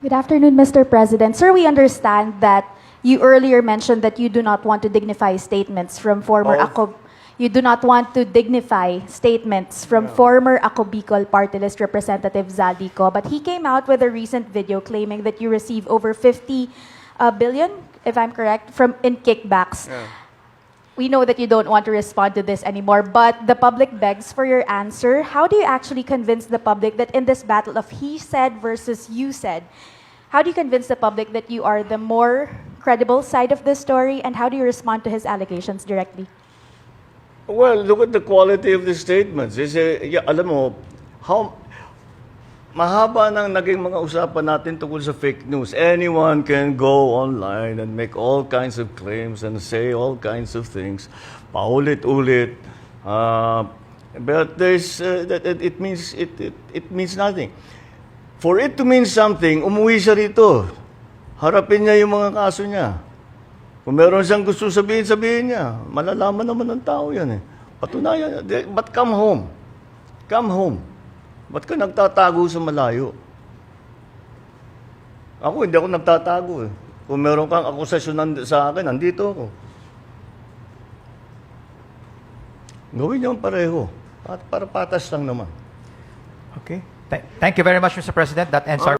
Good afternoon, Mr. President. Sir, we understand that you earlier mentioned that you do not want to dignify statements from former Oh. You do not want to dignify statements from former ACO Bicol Party List Representative Zaldico, but he came out with a recent video claiming that you received over 50 uh, billion, if I'm correct, from in kickbacks. We know that you don't want to respond to this anymore, but the public begs for your answer. How do you actually convince the public that in this battle of he said versus you said, how do you convince the public that you are the more credible side of the story, and how do you respond to his allegations directly? Well, look at the quality of the statements. Is, yeah, alam mo, how, mahaba nang naging mga usapan natin tungkol sa fake news. Anyone can go online and make all kinds of claims and say all kinds of things. Paulit-ulit. Uh, but there's, uh, that, it, it means, it, it, it means nothing. For it to mean something, umuwi siya rito. Harapin niya yung mga kaso niya. Kung meron siyang gusto sabihin, sabihin niya. Malalaman naman ng tao yan eh. Patunayan. But come home. Come home. Ba't ka nagtatago sa malayo? Ako, hindi ako nagtatago eh. Kung meron kang akusasyon sa akin, nandito ako. Gawin niyo pareho. At para patas lang naman. Okay. Th- thank you very much, Mr. President. That ends our